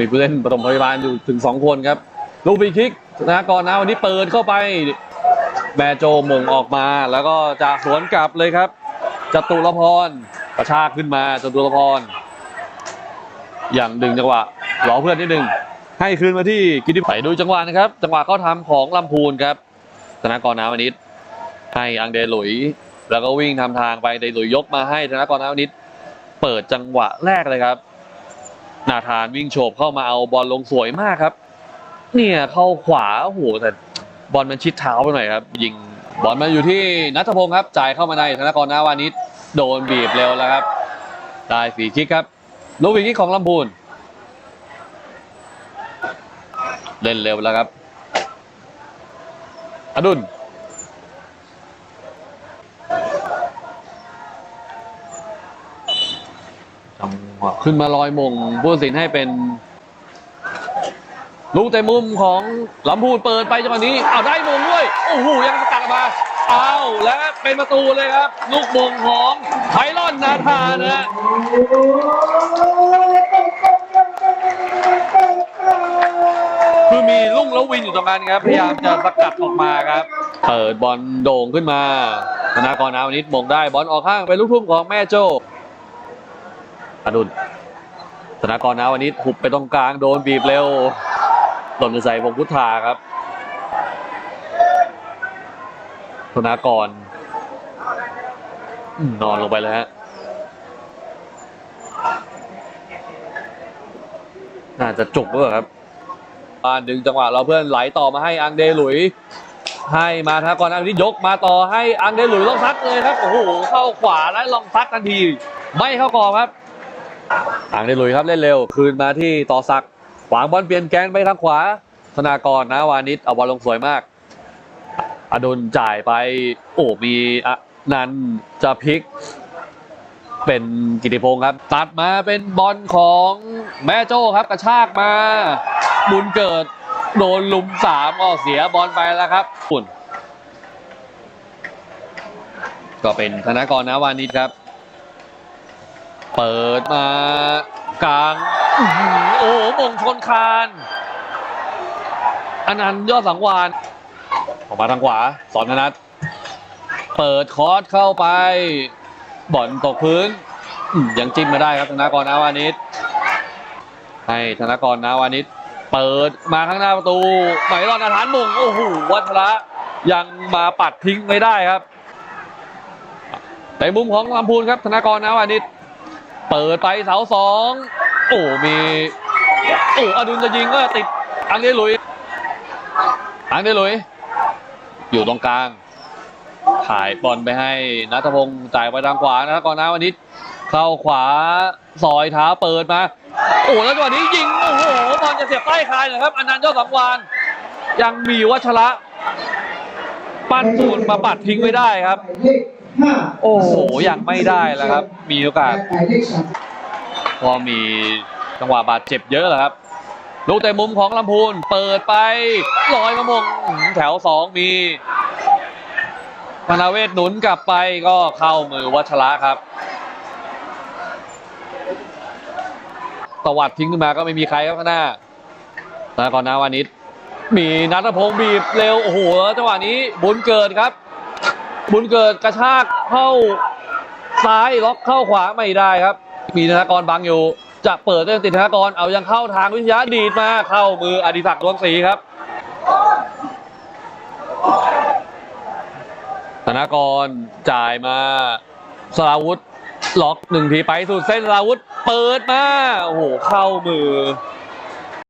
มีผู้เล่นปฐมพยาบาลอยู่ถึง 2 คนครับ ลูกฟรีคิกธนากรนะวันนี้เปิดเข้าไปแมโจมงออกมา แล้วก็จะสวนกลับเลยครับจตุรพรกระชากขึ้นมาจตุรพร อย่างดึงจังหวะรอเพื่อนนิดนึงให้คืนมาที่กิติไปดูจังหวะนะครับ จังหวะเข้าทำของลำพูนครับธนากรน้ำวนิชให้อังเดหลุย แล้วก็วิ่งทำทางไปเดหลุยยกมาให้ธนากรน้ำวนิชเปิดจังหวะแรกเลยครับ นาธานวิ่งโฉบเข้ามาเอาบอลลงสวยมากครับ เนี่ยเข้าขวาโอ้โหแต่บอลมันชิดเท้าไปหน่อยครับ ยิงบอลมาอยู่ที่นัทพงศ์ครับจ่ายเข้ามาในธนากรนาวานิชโดนบีบเร็วแล้วครับได้ฟรีคิกครับลูกฟรีคิกของลำพูนเล่นเร็วแล้วครับอดุล จังหวะขึ้นมาลอยมงผู้ตัดสินให้เป็น ลูกเตะมุมของลำพูนเปิดไปจังหวะนี้เอาได้มงด้วยโอ้โหยังสกัดออกมาเอาและเป็นประตูเลยครับ ลูกมงของไพลอนนาธานนะฮะคือมีลุ่งแล้ววินอยู่ตรงนั้นครับ พยายามจะสกัดออกมาครับ เปิดบอลโด่งขึ้นมาธนากรนาวนิดมงได้บอลออกข้างเป็นลูกทุ่มของแม่โจ้ อดุลธนากรนาวนิดหุบไปตรงกลางโดนบีบเร็วหล่นใส่พงพุทธาครับธนากรนอนลงไปเลยฮะน่าจะจุกด้วยครับมาดึงจังหวะเราเพื่อนไหลต่อมาให้อังเดหลุย ให้มาทากรอังนี้ยกมาต่อให้อังเดหลุยลองซัดเลยครับโอ้โหเข้าขวาแล้วลองซัดทันที ไม่เข้ากรอบครับ อังเดหลุยครับเล่นเร็ว คืนมาที่ต่อสักดิ์ขวางบอลเปลี่ยนแกนไปทางขวา ธนากรนะวานิชเอาบอลลงสวยมาก อดุลจ่ายไป โอ้มีอะนันจะพลิก เป็นกิติพงศ์ครับ ตัดมาเป็นบอลของแม่โจ้ครับ กระชากมา บุญเกิดโดนลุมสามก็เสียบอลไปแล้วครับปุ่นก็เป็นธนากรนะวานิชครับ เปิดมากลางโอ้โหมงชนคานอนันต์ยอดสังวานออกมาทางขวา สอนธนัทเปิดคอร์สเข้าไปบอลตกพื้นยังจิ้มไมาได้ครับธนากรนาวานิชให้ธนากรนาวานิชเปิดมาข้างหน้าประตูไหมรอนอาถานมงโอ้โหวัชระยังมาปัดทิ้งไม่ได้ครับในมุมของลำพูนครับธนากรนาวานิช เปิดไปเสาสองโอ้มีโอ้อดุลจะยิงก็ติดอังเดลุยอังเดลุยอยู่ตรงกลางถ่ายบอลไปให้นัทพงศ์จ่ายไปทางขวานะก่อนนะวันนี้ เข้าขวาซอยเท้าเปิดมาโอ้แล้วจังหวะนี้ยิงโอ้โหบอลจะเสียบใต้คายเลยครับอนนันต์ยอดสังวานยังมีวัชระ ปั้นศูนมาปัดทิ้งไม่ได้ครับ โอ้โหยังไม่ได้แล้วครับ มีโอกาสพอมีจังหวะบาดเจ็บเยอะแหละครับ ลูกเตะมุมของลำพูนเปิดไปลอยมะมงแถวสองมีมานาเวศหนุนกลับไปก็เข้ามือวัชระครับตวัดทิ้งขึ้นมาก็ไม่มีใครครับข้างหน้าแล้วก่อนนะวานิชมีนัทพงศ์บีบเร็ว โอ้โหจังหวะนี้บุญเกิดครับ บุญเกิดกระชากเข้าซ้ายล็อกเข้าขวาไม่ได้ครับ มีธนากรบังอยู่ จะเปิดเรื่องติดธนากรเอายังเข้าทางวิทยาดีดมาเข้ามืออดิศักดิ์ดวงศรีครับธนากรจ่ายมาสราวุธล็อกหนึ่งทีไปสุดเส้นสราวุธเปิดมาโอ้โหเข้ามือ